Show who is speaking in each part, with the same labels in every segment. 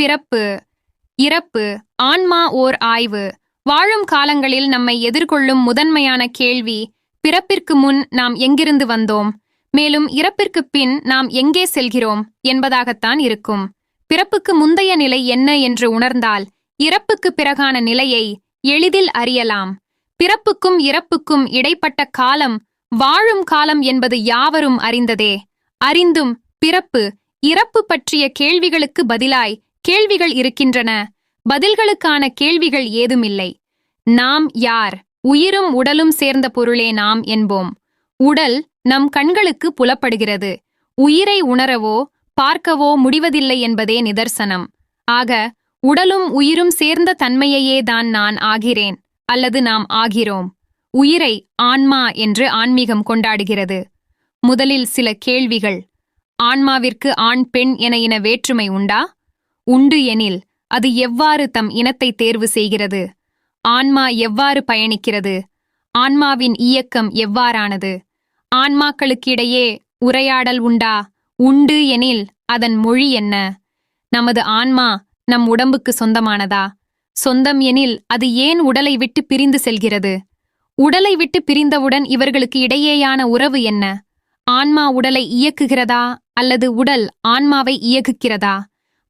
Speaker 1: பிறப்பு இறப்பு ஆன்மா ஓர் ஆய்வு. வாழும் காலங்களில் நம்மை எதிர்கொள்ளும் முதன்மையான கேள்வி பிறப்பிற்கு முன் நாம் எங்கிருந்து வந்தோம்? மேலும் இறப்பிற்கு பின் நாம் எங்கே செல்கிறோம் என்பதாகத்தான் இருக்கும். பிறப்புக்கு முந்தைய நிலை என்ன என்று உணர்ந்தால் இறப்புக்கு பிறகான நிலையை எளிதில் அறியலாம். பிறப்புக்கும் இறப்புக்கும் இடைப்பட்ட காலம் வாழும் காலம் என்பது யாவரும் அறிந்ததே. அறிந்தும் பிறப்பு இறப்பு பற்றிய கேள்விகளுக்கு பதிலாய் கேள்விகள் இருக்கின்றன. பதில்களுக்கான கேள்விகள் ஏதுமில்லை. நாம் யார்? உயிரும் உடலும் சேர்ந்த பொருளே நாம் என்போம். உடல் நம் கண்களுக்கு புலப்படுகிறது. உயிரை உணரவோ பார்க்கவோ முடிவதில்லை என்பதே நிதர்சனம். ஆக உடலும் உயிரும் சேர்ந்த தன்மையையே தான் நான் ஆகிறேன் அல்லது நாம் ஆகிறோம். உயிரை ஆன்மா என்று ஆன்மீகம் கொண்டாடுகிறது. முதலில் சில கேள்விகள். ஆன்மாவிற்கு ஆண் பெண் என இன வேற்றுமை உண்டா? உண்டு எனில் அது எவ்வாறு தம் இனத்தை தேர்வு செய்கிறது? ஆன்மா எவ்வாறு பயணிக்கிறது? ஆன்மாவின் இயக்கம் எவ்வாறானது? ஆன்மாக்களுக்கிடையே உரையாடல் உண்டா? உண்டு எனில் அதன் மொழி என்ன? நமது ஆன்மா நம் உடம்புக்கு சொந்தமானதா? சொந்தம் எனில் அது ஏன் உடலை விட்டு பிரிந்து செல்கிறது? உடலை விட்டு பிரிந்தவுடன் இவர்களுக்கு இடையேயான உறவு என்ன? ஆன்மா உடலை இயக்குகிறதா அல்லது உடல் ஆன்மாவை இயக்குகிறதா?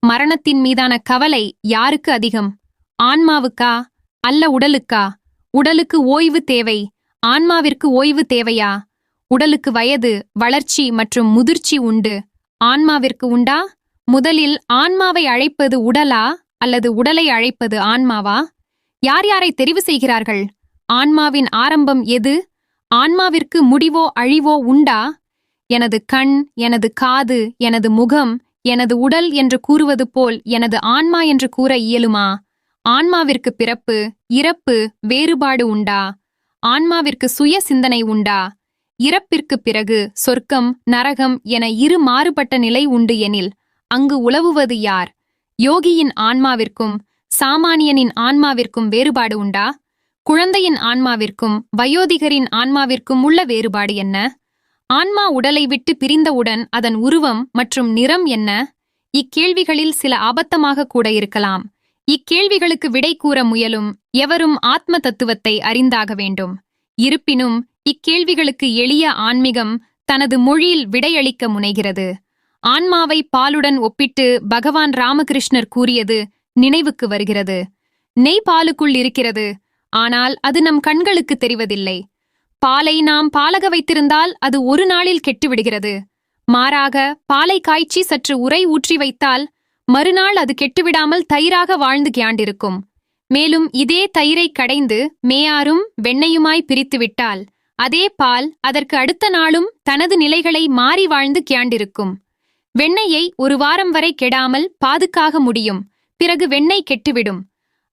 Speaker 1: மரணத்தின் மீதான கவலை யாருக்கு அதிகம்? ஆன்மாவுக்கா? அல்ல உடலுக்கா? உடலுக்கு ஓய்வு தேவை. ஆன்மாவிற்கு ஓய்வு தேவையா? உடலுக்கு வயது வளர்ச்சி மற்றும் முதிர்ச்சி உண்டு. ஆன்மாவிற்கு உண்டா? முதலில் ஆன்மாவை அழைப்பது உடலா? அல்லது உடலை அழைப்பது ஆன்மாவா? யார் யாரை தெரிவு செய்கிறார்கள்? ஆன்மாவின் ஆரம்பம் எது? ஆன்மாவிற்கு முடிவோ அழிவோ உண்டா? எனது கண் எனது காது எனது முகம் எனது உடல் என்று கூறுவது போல் எனது ஆன்மா என்று கூற இயலுமா? ஆன்மாவிற்கு பிறப்பு இறப்பு வேறுபாடு உண்டா? ஆன்மாவிற்கு சுய சிந்தனை உண்டா? இறப்பிற்கு பிறகு சொர்க்கம் நரகம் என இரு மாறுபட்ட நிலை உண்டு எனில் அங்கு உலவுவது யார்? யோகியின் ஆன்மாவிற்கும் சாமானியனின் ஆன்மாவிற்கும் வேறுபாடு உண்டா? குழந்தையின் ஆன்மாவிற்கும் வயோதிகரின் ஆன்மாவிற்கும் உள்ள வேறுபாடு என்ன? ஆன்மா உடலை விட்டு பிரிந்தவுடன் அதன் உருவம் மற்றும் நிறம் என்ன? இக்கேள்விகளில் சில ஆபத்தமாக கூட இருக்கலாம். இக்கேள்விகளுக்கு விடை கூற முயலும் எவரும் ஆத்ம தத்துவத்தை அறிந்தாக வேண்டும். இருப்பினும் இக்கேள்விகளுக்கு எளிய ஆன்மீகம் தனது மொழியில் விடையளிக்க முனைகிறது. ஆன்மாவை பாலுடன் ஒப்பிட்டு பகவான் ராமகிருஷ்ணர் கூறியது நினைவுக்கு வருகிறது. நெய் பாலுக்குள் இருக்கிறது. ஆனால் அது நம் கண்களுக்கு தெரிவதில்லை. பாலை நாம் பாலக வைத்திருந்தால் அது ஒரு நாளில் கெட்டுவிடுகிறது. மாறாக பாலை காய்ச்சி சற்று உரை ஊற்றி வைத்தால் மறுநாள் அது கெட்டுவிடாமல் தயிராக வாழ்ந்து கியாண்டிருக்கும். மேலும் இதே தயிரை கடைந்து மேயாரும் வெண்ணையுமாய் பிரித்துவிட்டால் அதே பால் அதற்கு அடுத்த நாளும் தனது நிலைகளை மாறி வாழ்ந்து கியாண்டிருக்கும். வெண்ணெயை ஒரு வாரம் வரை கெடாமல் பாதுகாக முடியும். பிறகு வெண்ணெய் கெட்டுவிடும்.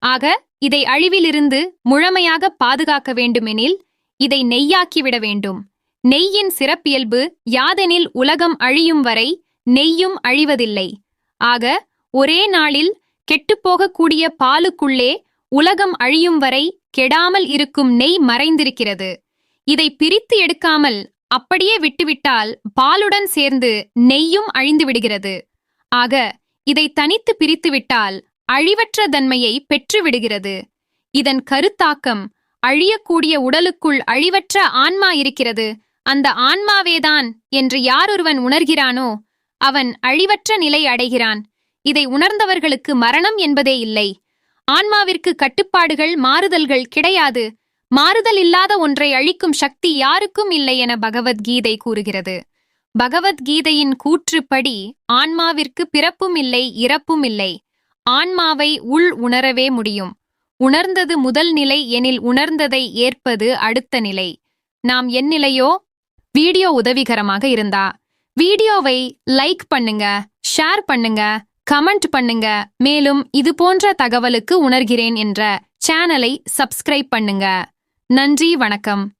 Speaker 1: ஆக இதை அழிவிலிருந்து முழமையாக பாதுகாக்க வேண்டுமெனில் இதை நெய்யாக்கிவிட வேண்டும். நெய்யின் சிறப்பியல்பு யாதெனில் உலகம் அழியும் வரை நெய்யும் அழிவதில்லை. ஆக ஒரே நாளில் கெட்டுப்போகக்கூடிய பாலுக்குள்ளே உலகம் அழியும் வரை கெடாமல் இருக்கும் நெய் மறைந்திருக்கிறது. இதை பிரித்து எடுக்காமல் அப்படியே விட்டுவிட்டால் பாலுடன் சேர்ந்து நெய்யும் அழிந்து விடுகிறது. ஆக இதை தனித்து பிரித்துவிட்டால் அழிவற்ற தன்மையை பெற்றுவிடுகிறது இதன் கருத்தாக்கம் அழியக்கூடிய உடலுக்குள் அழிவற்ற ஆன்மா இருக்கிறது. அந்த ஆன்மாவேதான் என்று யாரொருவன் உணர்கிறானோ அவன் அழிவற்ற நிலை அடைகிறான். இதை உணர்ந்தவர்களுக்கு மரணம் என்பதே இல்லை. ஆன்மாவிற்கு கட்டுப்பாடுகள் மாறுதல்கள் கிடையாது. மாறுதல் இல்லாத ஒன்றை அழிக்கும் சக்தி யாருக்கும் இல்லை என பகவத்கீதை கூறுகிறது. பகவத்கீதையின் கூற்றுப்படி ஆன்மாவிற்கு பிறப்பும் இல்லை இறப்பும் இல்லை. ஆன்மாவை உள் உணரவே முடியும். உணர்ந்தது முதல் நிலை எனில் உணர்ந்ததை ஏற்பது அடுத்த நிலை. நாம் என் நிலையோ? வீடியோ உதவிகரமாக இருந்தா. வீடியோவை லைக் பண்ணுங்க ஷேர் பண்ணுங்க கமெண்ட் பண்ணுங்க. மேலும் இது போன்ற தகவலுக்கு உணர்கிறேன் என்ற சேனலை சப்ஸ்கிரைப் பண்ணுங்க. நன்றி வணக்கம்.